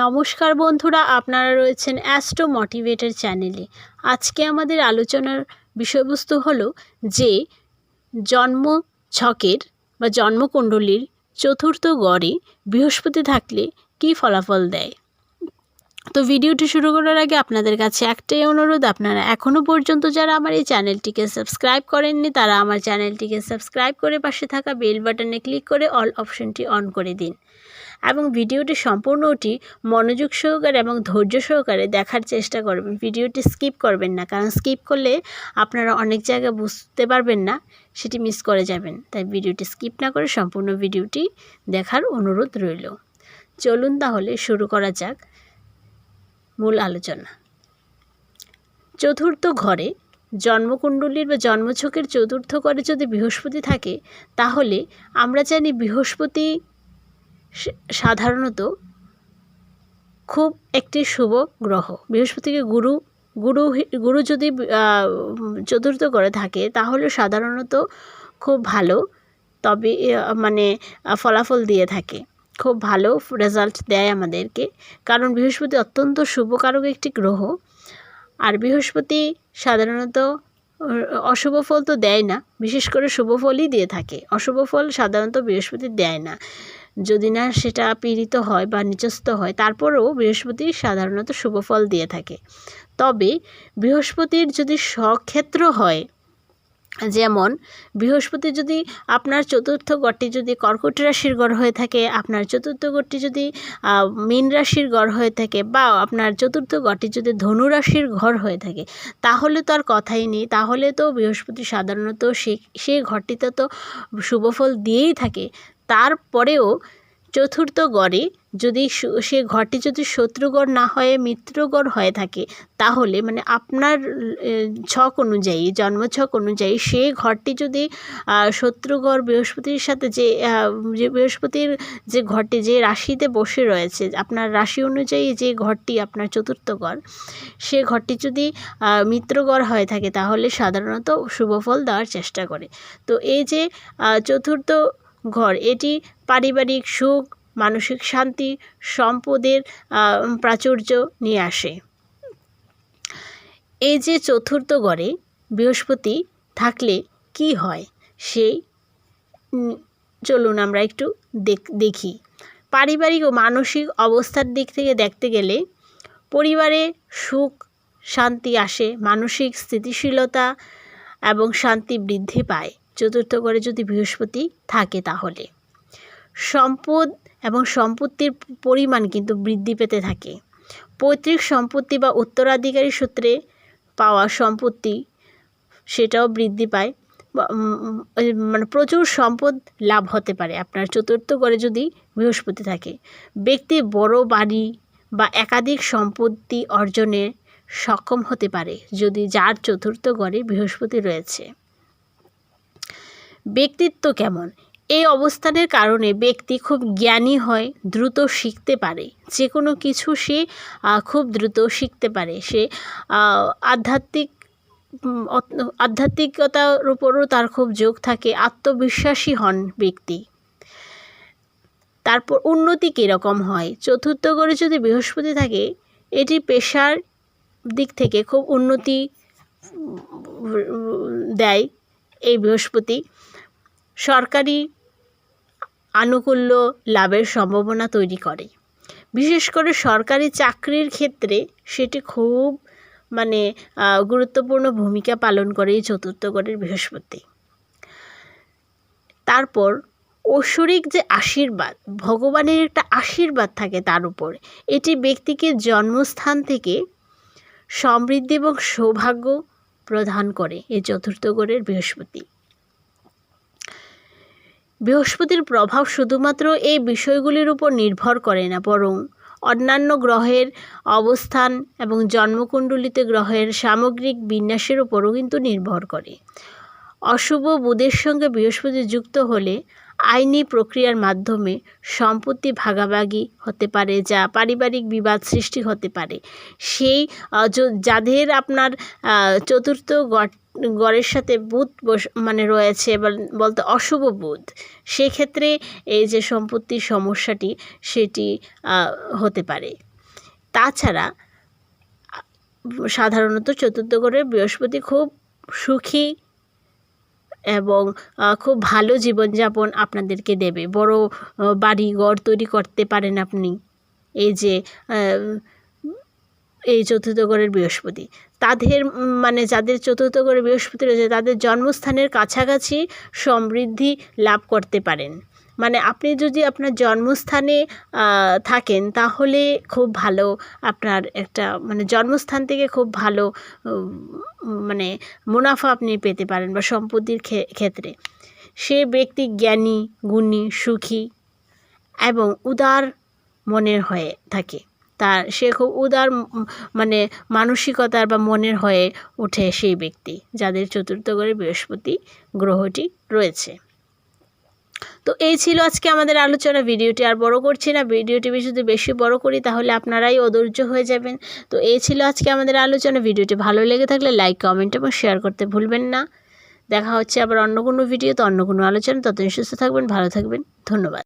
নমস্কার বন্ধুরা, আপনারা রয়েছেন অ্যাস্ট্রো মোটিভেটার চ্যানেলে আজকে আমাদের আলোচনার বিষয়বস্তু হলো যে, জন্ম ছকের বা জন্মকুণ্ডলীর চতুর্থ গড়ে বৃহস্পতি থাকলে কী ফলাফল দেয়? তো ভিডিওটি শুরু করার আগে আপনাদের কাছে একটাই অনুরোধ, আপনারা এখনও পর্যন্ত যারা আমার এই চ্যানেলটিকে সাবস্ক্রাইব করেননি, তারা আমার চ্যানেলটিকে সাবস্ক্রাইব করে পাশে থাকা বেল বাটনে ক্লিক করে অল অপশনটি অন করে দিন। এবং ভিডিওটি সম্পূর্ণটি মনোযোগ সহকারে এবং ধৈর্য সহকারে দেখার চেষ্টা করবেন। ভিডিওটি স্কিপ করবেন না, কারণ স্কিপ করলে আপনারা অনেক জায়গায় বুঝতে পারবেন না, সেটি মিস করে যাবেন। তাই ভিডিওটি স্কিপ না করে সম্পূর্ণ ভিডিওটি দেখার অনুরোধ রইল। চলুন তাহলে শুরু করা যাক মূল আলোচনা। চতুর্থ ঘরে জন্মকুণ্ডলীর বা জন্মছকের চতুর্থ ঘরে যদি বৃহস্পতি থাকে, তাহলে আমরা জানি বৃহস্পতি সাধারণত খুব একটি শুভ গ্রহ। বৃহস্পতিকে গুরু গুরু গুরু যদি চতুর্থ করে থাকে, তাহলে সাধারণত খুব ভালো তবে মানে ফলাফল দিয়ে থাকে। খুব ভালো রেজাল্ট দেয় আমাদেরকে। কারণ বৃহস্পতি অত্যন্ত শুভকারক একটি গ্রহ। আর বৃহস্পতি সাধারণত অশুভ ফল তো দেয় না। বিশেষ করে শুভ ফলই দিয়ে থাকে। অশুভ ফল সাধারণত বৃহস্পতি দেয় না। যদি না সেটা পীড়িত হয় বা নিচস্থ হয়, তারপরেও বৃহস্পতি সাধারণত শুভ ফল দিয়ে থাকে। তবে বৃহস্পতির যদি স্বক্ষেত্র হয়, যেমন বৃহস্পতি যদি আপনার চতুর্থ গড়টি যদি কর্কট রাশির গড় হয়ে থাকে, আপনার চতুর্থ গড়টি যদি মীন রাশির গড় হয়ে থাকে বা আপনার চতুর্থ গড়টি যদি ধনু রাশির ঘর হয়ে থাকে, তাহলে তো আর কথাই নেই। তাহলে তো বৃহস্পতি সাধারণত সে সেই ঘরটিতে তো শুভফল দিয়েই থাকে। তারপরেও চতুর্থ গড়ে যদি সে ঘরটি যদি শত্রুগড় না হয়ে মিত্রগড় হয়ে থাকে, তাহলে মানে আপনার ছক অনুযায়ী, জন্মছক অনুযায়ী সেই ঘরটি যদি শত্রুগড় বৃহস্পতির সাথে যে যে বৃহস্পতির যে ঘরটি, যে রাশিতে বসে রয়েছে, আপনার রাশি অনুযায়ী যে ঘরটি আপনার চতুর্থ ঘর সে ঘরটি যদি মিত্রগড় হয়ে থাকে, তাহলে সাধারণত শুভফল দেওয়ার চেষ্টা করে। তো এই যে চতুর্থ ঘর। এটি পারিবারিক সুখ, মানসিক শান্তি, সম্পদের প্রাচুর্য নিয়ে আসে। এই যে চতুর্থ ঘরে বৃহস্পতি থাকলে কি হয়? সেই চলুন আমরা একটু দেখ- দেখি। পারিবারিক ও মানসিক অবস্থার দিক থেকে দেখতে গেলে পরিবারে সুখ, শান্তি আসে, মানসিক স্থিতিশীলতা এবং শান্তি বৃদ্ধি পায়। চতুর্থ ঘরে যদি বৃহস্পতি থাকে তাহলে। সম্পদ এবং সম্পত্তির পরিমাণ কিন্তু বৃদ্ধি পেতে থাকে। পৈতৃক সম্পত্তি বা উত্তরাধিকারী সূত্রে পাওয়া সম্পত্তি, সেটাও বৃদ্ধি পায়। মানে প্রচুর সম্পদ লাভ হতে পারে আপনার চতুর্থ ঘরে যদি বৃহস্পতি থাকে। ব্যক্তি বড় বাড়ি বা একাধিক সম্পত্তি অর্জনে সক্ষম হতে পারে যদি যার চতুর্থ ঘরে বৃহস্পতি রয়েছে। ব্যক্তিত্ব কেমন? এই অবস্থানের কারণে ব্যক্তি খুব জ্ঞানী হয়, দ্রুত শিখতে পারে। যে কোনো কিছু সে খুব দ্রুত শিখতে পারে। সে আধ্যাত্মিক আধ্যাত্মিকতার উপরও তার খুব যোগ থাকে, আত্মবিশ্বাসী হন ব্যক্তি। তারপর উন্নতি কীরকম হয়? চতুর্থ করে যদি বৃহস্পতি থাকে, এটি পেশার দিক থেকে খুব উন্নতি দেয় এই বৃহস্পতি। সরকারি আনুকূল্য লাভের সম্ভাবনা তৈরি করে। বিশেষ করে সরকারি চাকরির ক্ষেত্রে সেটি খুব মানে গুরুত্বপূর্ণ ভূমিকা পালন করে এই চতুর্থ গড়ের বৃহস্পতি। তারপর ঐশ্বরিক যে আশীর্বাদ, ভগবানের একটা আশীর্বাদ থাকে তার উপর। এটি ব্যক্তিকে জন্মস্থান থেকে সমৃদ্ধি এবং সৌভাগ্য প্রদান করে এই চতুর্থ গড়ের বৃহস্পতি। বৃহস্পতির প্রভাব শুধুমাত্র এই বিষয়গুলির উপর নির্ভর করে না, বরং অন্যান্য গ্রহের অবস্থান এবং জন্মকুণ্ডলিতে গ্রহের সামগ্রিক বিন্যাসের উপরও কিন্তু নির্ভর করে। অশুভ বুধের সঙ্গে বৃহস্পতি যুক্ত হলে আইনি প্রক্রিয়ার মাধ্যমে সম্পত্তি ভাগাভাগি হতে পারে, যা পারিবারিক বিবাদ সৃষ্টি হতে পারে। সেই যাদের আপনার চতুর্থ গড় গড়ের সাথে বুধ মানে রয়েছে বলতে অশুভ বুধ, সেক্ষেত্রে এই যে সম্পত্তির সমস্যাটি, সেটি হতে পারে। তাছাড়া সাধারণত চতুর্থ ঘরের বৃহস্পতি খুব সুখী এবং খুব ভালো জীবনযাপন আপনাদেরকে দেবে। বড় বাড়ি ঘর তৈরি করতে পারেন আপনি। এই যে এই চতুর্থ ঘরের বৃহস্পতি। তাদের মানে যাদের চতুর্থ ঘরে বৃহস্পতি রয়েছে, তাদের জন্মস্থানের কাছাকাছি সমৃদ্ধি লাভ করতে পারেন। মানে আপনি যদি আপনার জন্মস্থানে থাকেন তাহলে খুব ভালো আপনার একটা মানে জন্মস্থান থেকে খুব ভালো মানে মুনাফা আপনি পেতে পারেন বা সম্পত্তির ক্ষে- ক্ষেত্রে। সে ব্যক্তি জ্ঞানী, গুণী, সুখী এবং উদার মনের হয়ে থাকে। তার, সে খুব উদার মানে মানসিকতার বা মনের হয়ে ওঠে সেই ব্যক্তি, যাদের চতুর্থ ঘরে বৃহস্পতি গ্রহটি রয়েছে। তো এই ছিল আজকে আমাদের আলোচনা ভিডিওটি, আর বড় করছি না, ভিডিওটি যদি বেশি বড় করি তাহলে আপনারাই অধৈর্য হয়ে যাবেন। তো এই ছিল আজকে আমাদের আলোচনা ভিডিওটি, ভালো লেগে থাকলে লাইক, কমেন্ট এবং শেয়ার করতে ভুলবেন না। দেখা হচ্ছে আবার অন্য কোনো ভিডিও তো অন্য কোনো আলোচনা, ততদিন সুস্থ থাকবেন, ভালো থাকবেন, ধন্যবাদ।